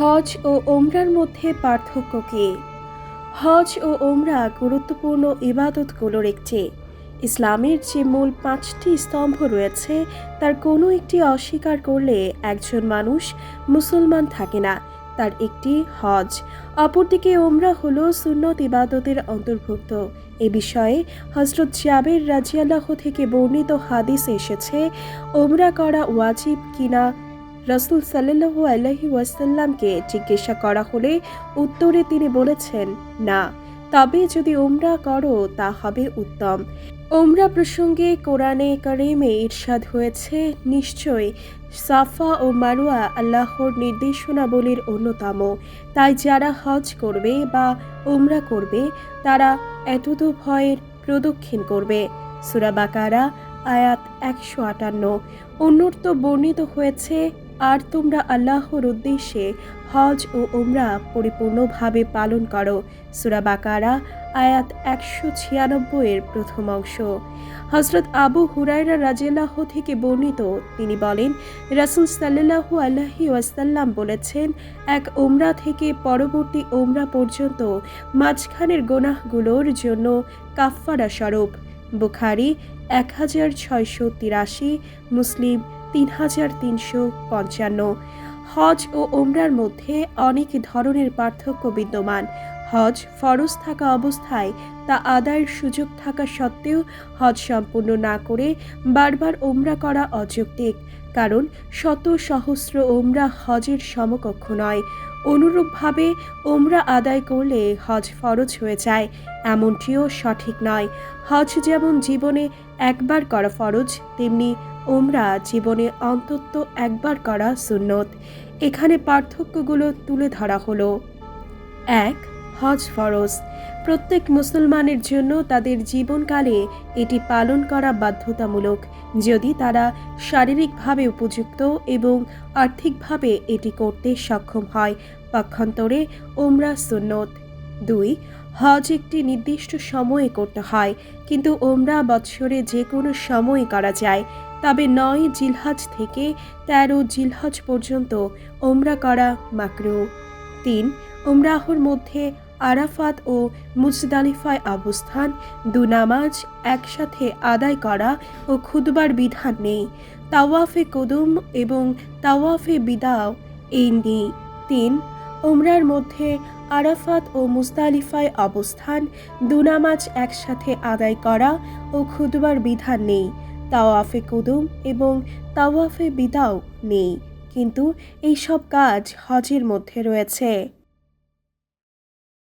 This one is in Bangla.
হজ ও ওমরার মধ্যে পার্থক্য কী? হজ ও ওমরা গুরুত্বপূর্ণ ইবাদতগুলোর একটি। ইসলামের যে মূল পাঁচটি স্তম্ভ রয়েছে, তার কোনো একটি অস্বীকার করলে একজন মানুষ মুসলমান থাকে না, তার একটি হজ। অপরদিকে ওমরা হলো সুন্নত ইবাদতের অন্তর্ভুক্ত। এ বিষয়ে হজরত জাবের রাজিয়াল্লাহ থেকে বর্ণিত হাদিস এসেছে, ওমরা করা ওয়াজিব কিনা রসুল সাল্লাহু আলহি ওয়াসাল্লামকে জিজ্ঞাসা করা হলে উত্তরে তিনি বলেছেন, না, তবে যদি ওমরা করো, তা হবে উত্তম। ওমরা প্রসঙ্গে কোরআনে কারিমে ইরশাদ হয়েছে, নিশ্চয়, সাফা ও মারুয়া আল্লাহর নির্দেশনাবলীর অন্যতম। তাই যারা হজ করবে বা ওমরা করবে, তারা এতদ ভয়ের প্রদক্ষিণ করবে। সুরা বাকারা, আয়াত একশো আটান্ন। অন্যত্র বর্ণিত হয়েছে আর তোমরা আল্লাহর উদ্দেশ্যে হজ ও ওমরা পরিপূর্ণভাবে পালন করো। সুরা বাকারা, আয়াত একশো ছিয়ানব্বইয়ের প্রথম অংশ। হজরত আবু হুরায়রা রাজিয়াল্লাহ থেকে বর্ণিত, তিনি বলেন, রাসুল সাল্লাহু আল্লাহি ওয়াসাল্লাম বলেছেন, এক ওমরা থেকে পরবর্তী ওমরা পর্যন্ত মাঝখানের গোনাহগুলোর জন্য কাফফারা স্বরূপ। বুখারি এক হাজার ছয়শো তিরাশি, মুসলিম তিন হাজার তিনশো পঞ্চান্ন। হজ ও ওমরার মধ্যে অনেক ধরনের পার্থক্য বিদ্যমান। হজ ফরজ থাকা অবস্থায় তা আদায়ের সুযোগ থাকা সত্ত্বেও হজ সম্পূর্ণ না করে বারবার ওমরা করা অযৌক্তিক, কারণ শত সহস্র ওমরা হজের সমকক্ষ নয়। অনুরূপভাবে ওমরা আদায় করলে হজ ফরজ হয়ে যায়, এমনটিও সঠিক নয়। হজ যেমন জীবনে একবার করা ফরজ, তেমনি ওমরা জীবনে অন্তত একবার করা সুন্নত। এখানে পার্থক্যগুলো তুলে ধরা হলো। এক হজ ফরজ। প্রত্যেক মুসলমানের জন্য তাদের জীবনকালে এটি পালন করা বাধ্যতামূলক, যদি তারা শারীরিকভাবে উপযুক্ত এবং আর্থিকভাবে এটি করতে সক্ষম হয়। পক্ষান্তরে ওমরা সুন্নত। দুই, হজ একটি নির্দিষ্ট সময়ে করতে হয়, কিন্তু ওমরা বৎসরে যে কোনো সময়ে করা যায়। তবে নয় জিলহজ থেকে তেরো জিলহজ পর্যন্ত ওমরা করা মাকরু। তিন ওমরাহর মধ্যে আরাফাত ও মুজদালিফায় অবস্থান দু নামাজ একসাথে আদায় করা ও খুদবার বিধান নেই। তাওয়াফে কদুম এবং তাওয়াফে বিদাও এই নেই। তিন ওমরার মধ্যে আরাফাত ও মুস্তালিফায় অবস্থান দু নামাজ একসাথে আদায় করা ও খুদবার বিধান নেই। তাওয়াফে কুদুম এবং তাওয়াফে বিদাও নেই। কিন্তু এই সব কাজ হজের মধ্যে রয়েছে।